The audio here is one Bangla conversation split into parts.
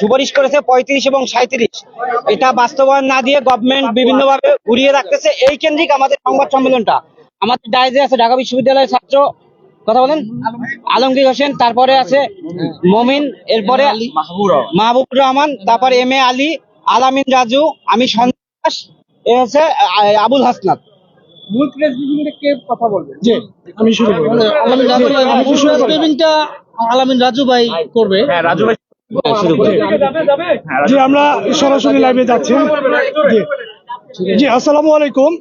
সুপারিশ করেছে পঁয়ত্রিশ এবং সাঁত্রিশ এটা বাস্তবায়ন না দিয়ে গভর্নমেন্ট বিভিন্নভাবে ঘুরিয়ে রাখতেছে। এই কেন্দ্রিক আমাদের সংবাদ সম্মেলনটা। আমাদের ডায়েজে আছে ঢাকা বিশ্ববিদ্যালয়ের ছাত্র। কথা বলেন? আলমগীর হোসেন তারপরে আছে মমিন এরপরে মাহবুবুর রহমান তারপরে এম এ আলী আলামিন রাজু আমি সন্ত্রাস এ হচ্ছে আবুল হাসনাত। মূল প্রেস ব্রিফিংটা কে কথা বলবে? জি আমি শুরু করব। আলামিন রাজু ভাই আলামিন রাজু ভাই করবে। হ্যাঁ রাজু ভাই করি জি আমরা সরাসরি লাইভে যাচ্ছি। জি। জি আসসালামু আলাইকুম।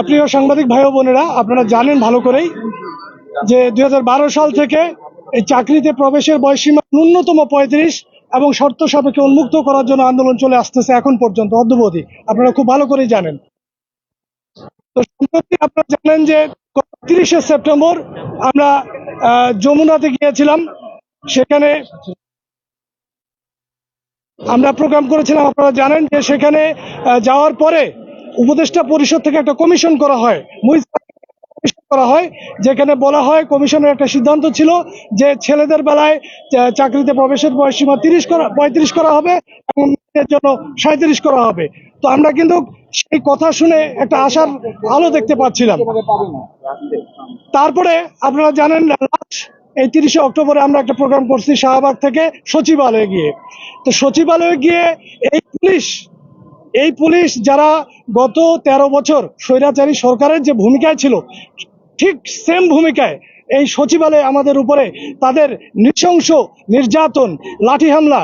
প্রিয় সাংবাদিক ভাই বোনেরা আপনারা জানেন ভালো করেই যে দুই হাজার বারো সাল থেকে এই চাকরিতে প্রবেশের বয়সীমা ন্যূনতম পঁয়ত্রিশ এবং শর্ত সাপেক্ষে উন্মুক্ত করার জন্য আন্দোলন চলে আসতেছে এখন পর্যন্ত অদ্যবধি। আপনারা খুব ভালো করেই জানেন। তো সম্প্রতি আপনারা জানেন যে তিরিশে সেপ্টেম্বর আমরা আহ, যমুনাতে গিয়েছিলাম। সেখানে আমরা প্রোগ্রাম করেছিলাম, আপনারা জানেন যে সেখানে যাওয়ার পরে উপদেষ্টা পরিষদ থেকে একটা কমিশন করা হয় করা হয়, যেখানে বলা হয় কমিশনের একটা সিদ্ধান্ত ছিল যে ছেলেদের বেলায় চাকরিতে প্রবেশের বয়সীমা তিরিশ করা, পঁয়ত্রিশ করা হবে এবং মেয়েদের জন্য সাঁত্রিশ করা হবে। তো আমরা কিন্তু সেই কথা শুনে একটা আশার আলো দেখতে পাচ্ছিলাম। তারপরে আপনারা জানেন এই তিরিশে অক্টোবরে আমরা একটা প্রোগ্রাম করছি শাহবাগ থেকে সচিবালয়ে গিয়ে। তো সচিবালয়ে গিয়ে এই পুলিশ এই পুলিশ যারা গত তেরো বছর স্বৈরাচারী সরকারের যে ভূমিকায় ছিল, ঠিক সেম ভূমিকায় এই সচিবালয়ে আমাদের উপরে তাদের নৃশংস নির্যাতন, লাঠি হামলা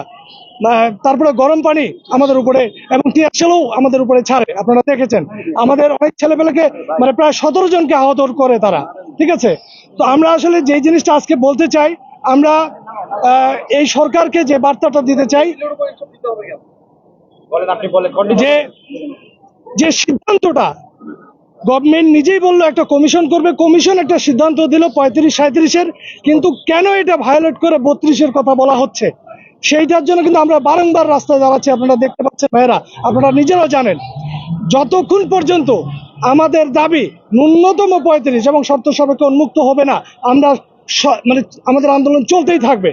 তারপরে গরম পানি আমাদের উপরে এবং টিয়ারশেলও আমাদের উপরে ছাড়ে। আপনারা দেখেছেন, আমাদের অনেক ছেলেপেলেকে মানে প্রায় সতেরো জনকে আহত করে তারা। ঠিক আছে? তো আমরা আসলে যে জিনিসটা আজকে বলতে চাই আমরা এই সরকারকে যে বার্তাটা দিতে চাই যে যে সিদ্ধান্তটা গভর্নমেন্ট নিজেই বলল একটা কমিশন করবে কমিশন একটা সিদ্ধান্ত দিল পঁয়ত্রিশ সাঁত্রিশের কিন্তু কেন এটা ভায়োলেট করে বত্রিশের কথা বলা হচ্ছে? সেইটার জন্য কিন্তু আমরা বারংবার রাস্তায় দাঁড়াচ্ছি আপনারা দেখতে পাচ্ছেন ভাইয়েরা আপনারা নিজেরাও জানেন। যতক্ষণ পর্যন্ত আমাদের দাবি ন্যূনতম পঁয়ত্রিশ এবং শর্ত সাপেক্ষে উন্মুক্ত হবে না। আমরা মানে আমাদের আন্দোলন চলতেই থাকবে।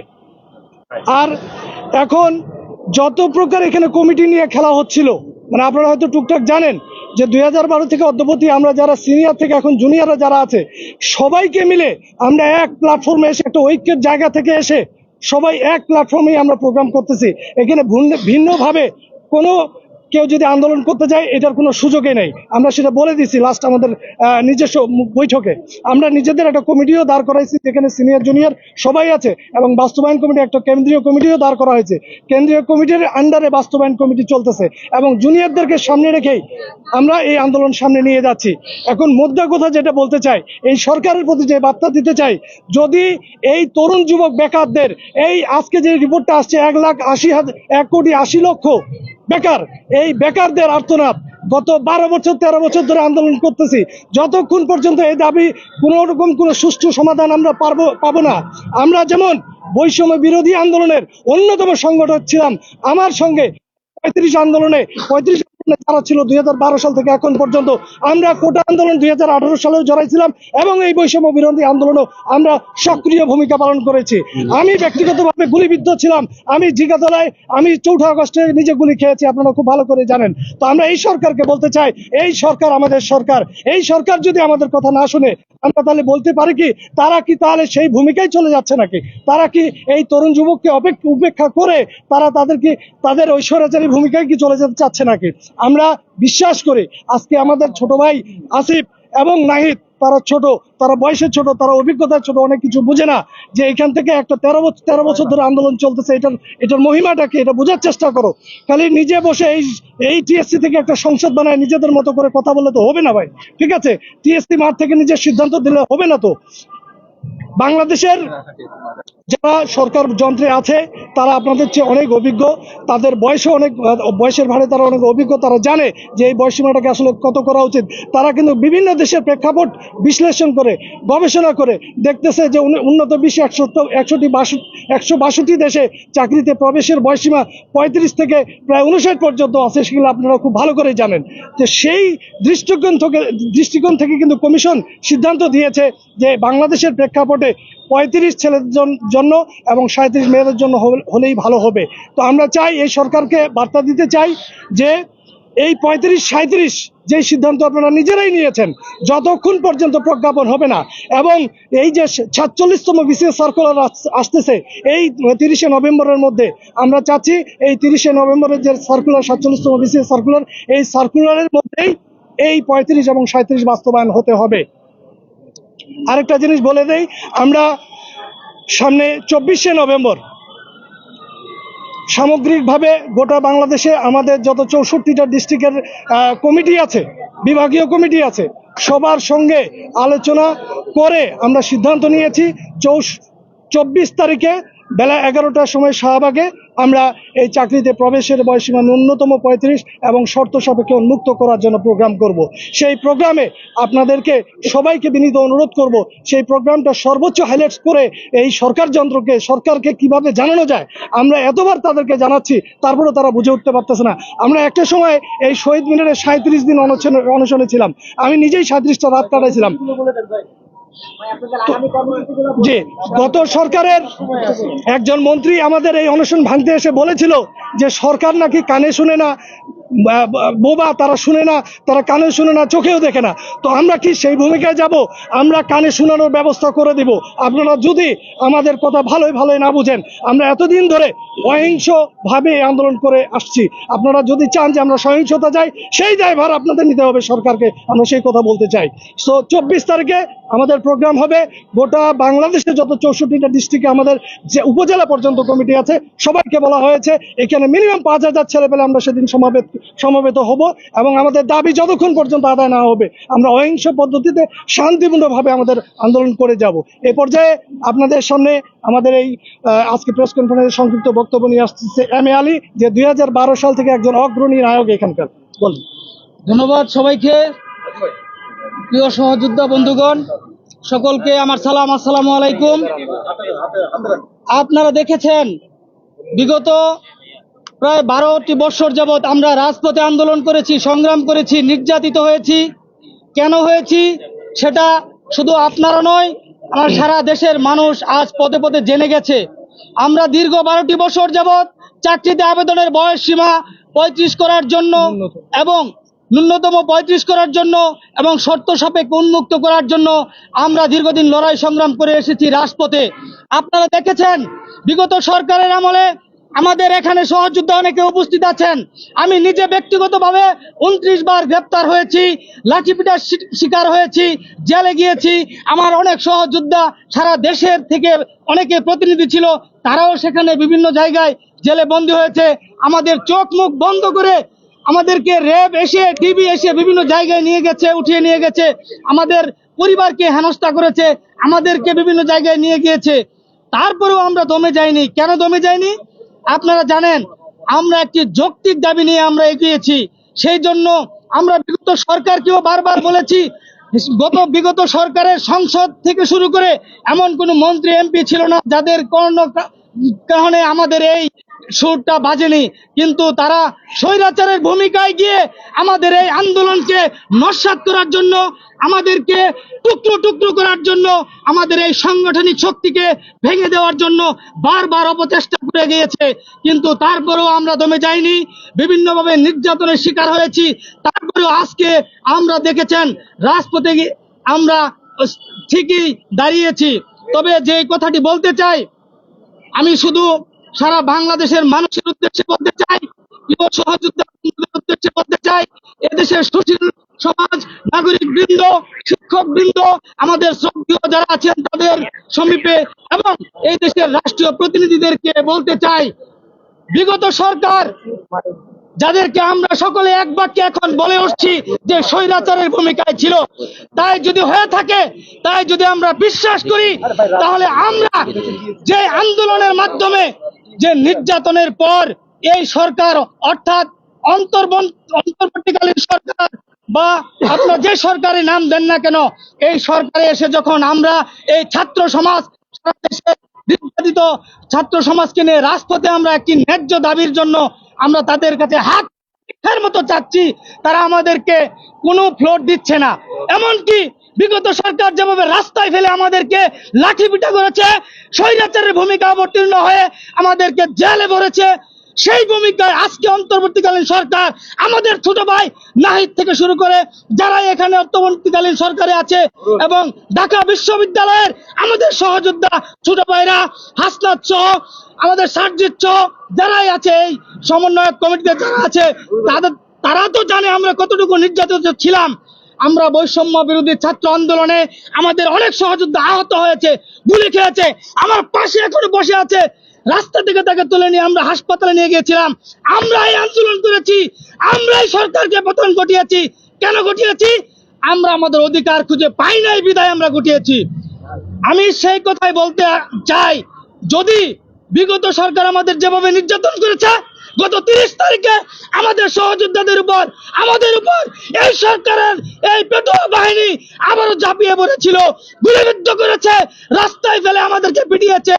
আর এখন যত প্রকার এখানে কমিটি নিয়ে খেলা হচ্ছিল মানে আপনারা হয়তো টুকটাক জানেন যে দুই বারো থেকে অদ্যবধি আমরা যারা সিনিয়র থেকে এখন জুনিয়ররা যারা আছে, সবাইকে মিলে আমরা এক প্ল্যাটফর্মে এসে, একটা ঐক্যের জায়গা থেকে এসে সবাই এক প্ল্যাটফর্মেই আমরা প্রোগ্রাম করতেছি। এখানে ভিন্ন- ভিন্নভাবে কোনো কেউ যদি আন্দোলন করতে যায়, এটার কোনো সুযোগই নেই। আমরা সেটা বলে দিছি লাস্ট আমাদের নিজস্ব বৈঠকে। আমরা নিজেদের একটা কমিটিও দাঁড় করাইছি, যেখানে সিনিয়র জুনিয়র সবাই আছে, এবং বাস্তবায়ন কমিটি একটা কেন্দ্রীয় কমিটিও দাঁড় করা হয়েছে। কেন্দ্রীয় কমিটির আন্ডারে বাস্তবায়ন কমিটি চলতেছে, এবং জুনিয়রদেরকে সামনে রেখেই আমরা এই আন্দোলন সামনে নিয়ে যাচ্ছি। এখন মুদ্রা কথা যেটা বলতে চাই, এই সরকারের প্রতি যে বার্তা দিতে চাই, যদি এই তরুণ যুবক বেকারদের, এই আজকে যে রিপোর্টটা আসছে, এক লাখ আশি হাজার এক কোটি আশি লক্ষ বেকার। এই বেকারদের আর্তনাদ, গত বারো বছর, তেরো বছর ধরে আন্দোলন করতেছি। যতক্ষণ পর্যন্ত এই দাবি কোনো রকম কোনো সুষ্ঠু সমাধান আমরা পারব, পাবো না, আমরা যেমন বৈষম্য বিরোধী আন্দোলনের অন্যতম সংগঠক ছিলাম, আমার সঙ্গে পঁয়ত্রিশ আন্দোলনে পঁয়ত্রিশ যারা ছিল দুই হাজার বারো সাল থেকে এখন পর্যন্ত। আমরা কোটা আন্দোলন দুই সালেও জড়াইছিলাম এবং এই বৈষম্য বিরোধী আন্দোলনও আমরা সক্রিয় ভূমিকা পালন করেছি। আমি ব্যক্তিগতভাবে গুলিবিদ্ধ ছিলাম। আমি জিগাতলায় আমি চৌঠা আগস্টে নিজে গুলি খেয়েছি আপনারা খুব ভালো করে জানেন। তো আমরা এই সরকারকে বলতে চাই এই সরকার আমাদের সরকার। এই সরকার যদি আমাদের কথা না শুনে আমরা তাহলে বলতে পারি কি তারা কি তাহলে সেই ভূমিকায় চলে যাচ্ছে নাকি? তারা কি এই তরুণ যুবককে অপেক্ষা উপেক্ষা করে তারা তাদেরকে তাদের ঐশ্বরাচারী ভূমিকায় কি চলে যেতে চাচ্ছে নাকি? আমরা বিশ্বাস করি আজকে আমাদের ছোট ভাই আসিফ এবং নাহিদ, তারা ছোট, তারা বয়সে ছোট, তারা অভিজ্ঞতায় ছোট, অনেক কিছু বুঝে না যে এখান থেকে একটা তেরো বছর তেরো বছর ধরে আন্দোলন চলতেছে, এটার এটার মহিমাটাকে, এটা বোঝার চেষ্টা করো। খালি নিজে বসে এই এই টিএসসি থেকে একটা সংসদ বানায় নিজেদের মতো করে কথা বললে তো হবে না ভাই, ঠিক আছে? টিএসসি মাঠ থেকে নিজের সিদ্ধান্ত দিলে হবে না তো। বাংলাদেশের যারা সরকার যন্ত্রে আছে, তারা আপনাদের চেয়ে অনেক অভিজ্ঞ। তাদের বয়সে অনেক, বয়সের ভারে তারা অনেক অভিজ্ঞ। তারা জানে যে এই বয়সীমাটাকে আসলে কত করা উচিত। তারা কিন্তু বিভিন্ন দেশের প্রেক্ষাপট বিশ্লেষণ করে, গবেষণা করে দেখতেছে যে উন্ন- উন্নত বিশ্বে একশো, একশোটি একশো বাষট্টি দেশে চাকরিতে প্রবেশের বয়সীমা পঁয়ত্রিশ থেকে প্রায় উনষাট পর্যন্ত আছে সেগুলো আপনারা খুব ভালো করে জানেন। যে সেই দৃষ্টিকোণ থেকে দৃষ্টিকোণ থেকে কিন্তু কমিশন সিদ্ধান্ত দিয়েছে যে বাংলাদেশের প্রেক্ষাপটে পঁয়ত্রিশ ছেলেদের জন্য এবং সাঁত্রিশ মেয়েদের জন্য হলেই ভালো হবে। তো আমরা চাই এই সরকারকে বার্তা দিতে চাই যে এই পঁয়ত্রিশ, সাঁত্রিশ যে সিদ্ধান্ত আপনারা নিজেরাই নিয়েছেন, যতক্ষণ পর্যন্ত প্রজ্ঞাপন হবে না এবং এই যে সাতচল্লিশতম বিসিএস সার্কুলার আসতেছে, এই তিরিশে নভেম্বরের মধ্যে আমরা চাচ্ছি এই তিরিশে নভেম্বরের যে সার্কুলার, সাতচল্লিশতম বিসিএস সার্কুলার, এই সার্কুলারের মধ্যেই এই পঁয়ত্রিশ এবং সাঁত্রিশ বাস্তবায়ন হতে হবে। আরেকটা জিনিস বলে দেই, আমরা সামনে চব্বিশে নভেম্বর সামগ্রিকভাবে গোটা বাংলাদেশে আমাদের যত চৌষট্টিটা ডিস্ট্রিক্টের কমিটি আছে, বিভাগীয় কমিটি আছে, সবার সঙ্গে আলোচনা করে আমরা সিদ্ধান্ত নিয়েছি, চৌষ, চব্বিশ তারিখে বেলা এগারোটার সময় শাহবাগে আমরা এই চাকরিতে প্রবেশের বয়সীমা ন্যূনতম পঁয়ত্রিশ এবং শর্ত সাপেক্ষে উন্মুক্ত করার জন্য প্রোগ্রাম করব। সেই প্রোগ্রামে আপনাদেরকে সবাইকে বিনীত অনুরোধ করব, সেই প্রোগ্রামটা সর্বোচ্চ হাইলাইটস করে এই সরকার যন্ত্রকে, সরকারকে কীভাবে জানানো যায়, আমরা এতবার তাদেরকে জানাচ্ছি, তারপরেও তারা বুঝে উঠতে পারতেছে না। আমরা একটা সময় এই শহীদ মিনারে সাঁত্রিশ দিন অনশনে ছিলাম। আমি নিজেই সাঁত্রিশটা রাত কাটাইছিলাম। জি, গত সরকারের একজন মন্ত্রী আমাদের এই অনশন ভাঙতে এসে বলেছিল যে সরকার নাকি কানে শুনে না বোবা তারা শুনে না, তারা কানে শুনে না, চোখেও দেখে না। তো আমরা কি সেই ভূমিকায় যাব? আমরা কানে শোনানোর ব্যবস্থা করে দিব। আপনারা যদি আমাদের কথা ভালোই ভালোই না বুঝেন, আমরা এতদিন ধরে অহিংসভাবে আন্দোলন করে আসছি। আপনারা যদি চান যে আমরা সহিংসতা যাই, সেই দায়ভার আপনাদের নিতে হবে সরকারকে। আমরা সেই কথা বলতে চাই। সো চব্বিশ তারিখে আমাদের প্রোগ্রাম হবে। গোটা বাংলাদেশে যত চৌষট্টিটা ডিস্ট্রিক্টে আমাদের যে উপজেলা পর্যন্ত কমিটি আছে, সবাইকে বলা হয়েছে, এখানে মিনিমাম পাঁচ হাজার ছেলে পেলে আমরা সেদিন সমাবেত সমবেত হব এবং আমাদের দাবি যতক্ষণ পর্যন্ত আদায় না হবে, আমরা অহিংস পদ্ধতিতে শান্তিপূর্ণভাবে আমাদের আন্দোলন করে যাব। এ পর্যায়ে আপনাদের সামনে আমাদের এই আজকে প্রেস কনফারেন্সে সংক্ষিপ্ত বক্তব্য নিয়ে আসছে এম এ আলী, যে দুই সাল থেকে একজন অগ্রণী নায়ক এখানকার। বলুন। ধন্যবাদ সবাইকে। প্রিয় সহযোদ্ধা বন্ধুগণ, সকলকে আমার সালাম, আসসালামু আলাইকুম। আপনারা দেখেছেন, বিগত প্রায় বারোটি বছর যাবৎ আমরা রাজপথে আন্দোলন করেছি, সংগ্রাম করেছি, নির্যাতিত হয়েছি। কেন হয়েছি? সেটা শুধু আপনারা নয় আমার সারা দেশের মানুষ আজ পদে পদে জেনে গেছে। আমরা দীর্ঘ বারোটি বছর যাবৎ চাকরিতে আবেদনের বয়স সীমা পঁয়ত্রিশ করার জন্য এবং ন্যূনতম পঁয়ত্রিশ করার জন্য এবং শর্ত সাপেক্ষে উন্মুক্ত করার জন্য আমরা দীর্ঘদিন লড়াই সংগ্রাম করে এসেছি রাজপথে। আপনারা দেখেছেন, বিগত সরকারের আমলে আমাদের এখানে সহযোদ্ধা অনেকে উপস্থিত আছেন। আমি নিজে ব্যক্তিগতভাবে উনত্রিশ বার গ্রেপ্তার হয়েছি, লাঠিপিটার শিকার হয়েছি, জেলে গিয়েছি। আমার অনেক সহযোদ্ধা সারা দেশের থেকে অনেকে প্রতিনিধি ছিল, তারাও সেখানে বিভিন্ন জায়গায় জেলে বন্দী হয়েছে। আমাদের চোখ মুখ বন্ধ করে আমাদেরকে র্যাব এসে ডিবি এসে বিভিন্ন জায়গায় নিয়ে গেছে, উঠিয়ে নিয়ে গেছে। আমাদের পরিবারকে হেনস্থা করেছে, আমাদেরকে বিভিন্ন জায়গায় নিয়ে গিয়েছে। তারপরেও আমরা দমে যাইনি। কেন দমে যাইনি? আপনারা জানেন, আমরা একটি যৌক্তিক দাবি নিয়ে আমরা এগিয়েছি। সেই জন্য আমরা বিগত সরকারকেও বারবার বলেছি, গত বিগত সরকারের সংসদ থেকে শুরু করে এমন কোনো মন্ত্রী, এমপি ছিল না, যাদের কর্ণ কারণে আমাদের এই সুরটা বাজেনি, কিন্তু তারা স্বৈরাচারের ভূমিকায় গিয়ে আমাদের এই আন্দোলনকে নস্বাত করার জন্য, আমাদেরকে টুকরো টুকরো করার জন্য, আমাদের এই সাংগঠনিক শক্তিকে ভেঙে দেওয়ার জন্য বারবার অপচেষ্টা করে গিয়েছে। কিন্তু তারপরেও আমরা দমে যাইনি, বিভিন্নভাবে নির্যাতনের শিকার হয়েছি। তারপরেও আজকে আমরা দেখেছেন, রাজপথে আমরা ঠিকই দাঁড়িয়েছি। তবে যে কথাটি বলতে চাই, আমি শুধু সারা বাংলাদেশের মানুষের উদ্দেশ্যে বলতে চাই প্রিয় সহযোদ্ধা উদ্দেশ্যে বলতে চাই, এদেশের সুশীল সমাজ, নাগরিক বৃন্দ, শিক্ষক বৃন্দ, আমাদের শ্রদ্ধীয় যারা আছেন তাদের সমীপে এবং এই দেশের রাষ্ট্রীয় প্রতিনিধিদেরকে বলতে চাই, বিগত সরকার যাদেরকে আমরা সকলে এক বাক্যে এখন বলে উঠছি যে স্বৈরাচারের ভূমিকায় ছিল, তাই যদি হয়ে থাকে, তাই যদি আমরা বিশ্বাস করি, তাহলে আমরা যে আন্দোলনের মাধ্যমে যে নির্যাতনের পর এই সরকার, অর্থাৎ অন্তর্বর্তীকালীন সরকার বা আপনার যে সরকারি নাম দেন না কেন, এই সরকারে এসে যখন আমরা এই ছাত্র সমাজ, সারা দেশে নির্যাতিত ছাত্র সমাজকে নিয়ে রাজপথে আমরা একটি ন্যায্য দাবির জন্য আমরা তাদের কাছে হাত মতো চাচ্ছি। তারা আমাদেরকে কোনো ফ্লোর দিচ্ছে না। এমনকি বিগত সরকার যেভাবে রাস্তায় ফেলে আমাদেরকে লাঠি পিটা করেছে স্বৈরাচারের ভূমিকা অবতীর্ণ হয়ে আমাদেরকে জেলে ভরেছে সেই ভূমিকায় আজকে অন্তর্বর্তীকালীন সরকার আমাদের ছোট ভাই নাহিদ থেকে শুরু করে যারা এখানে অন্তর্বর্তীকালীন সরকারে আছে এবং ঢাকা বিশ্ববিদ্যালয়ের আমাদের সহযোদ্ধা ছোট ভাইরা হাসনাত সহ, আমাদের সার্জিৎ সহ যারাই আছে এই সমন্বয়ক কমিটিতে যারা আছে, তাদের তারা তো জানে আমরা কতটুকু নির্যাতিত ছিলাম। আমরা বৈষম্য বিরোধী ছাত্র আন্দোলনে আমাদের অনেক সহযোদ্ধা আহত হয়েছে, গুলি খেয়েছে। আমার পাশে এখনও বসে আছে রাস্তা থেকে তাকে তুলে নিয়ে আমরা হাসপাতালে নিয়ে গিয়েছিলাম। আমরা এই আন্দোলন করেছি, আমরাই সরকারকে পতন ঘটিয়েছি। কেন ঘটিয়েছি? আমরা আমাদের অধিকার খুঁজে পাই নাই, বিদায় আমরা ঘটিয়েছি। আমি সেই কথাই বলতে চাই, যদি বিগত সরকার আমাদের যেভাবে নির্যাতন করেছে গত তিরিশ তারিখে আমাদের সহযোদ্ধাদের উপর, আমাদের উপর এই সরকারের এই পেটোয়া বাহিনী আবারও ঝাঁপিয়ে পড়েছিল, গুলিবিদ্ধ করেছে, রাস্তায় ফেলে আমাদেরকে পিটিয়েছে।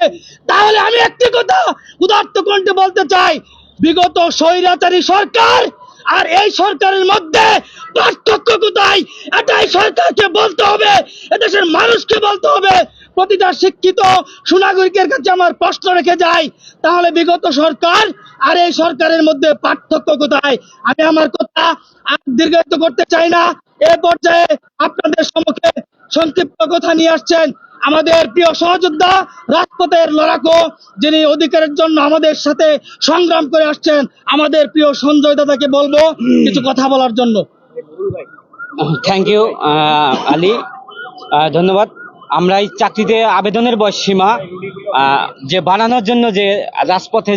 তাহলে আমি একটি কথা উদার্ত কণ্ঠে বলতে চাই, বিগত স্বৈরাচারী সরকার আর এই সরকারের মধ্যে পার্থক্য কোথায়? এটাই সরকারকে বলতে হবে, এদেশের মানুষকে বলতে হবে। প্রতিটা শিক্ষিত সুনাগরিকের কাছে আমার প্রশ্ন রেখে যাই তাহলে বিগত সরকার আর এই সরকারের মধ্যে পার্থক্য কোথায়? আমি আমার কথা আর দীর্ঘায়িত করতে চাই না। এ পর্যায়ে আপনাদের সম্মুখে সংক্ষিপ্ত কথা নিয়ে আসছেন আমাদের প্রিয় সহযোদ্ধা রাজপথের লড়াকো, যিনি অধিকারের জন্য আমাদের সাথে সংগ্রাম করে আসছেন। আমাদের প্রিয় সঞ্জয় দাদাকে বলব কিছু কথা বলার জন্য। Thank you Ali. ধন্যবাদ। আমরা এই চাকরিতে আবেদনের বয়স সীমা যে বানানোর জন্য যে রাজপথে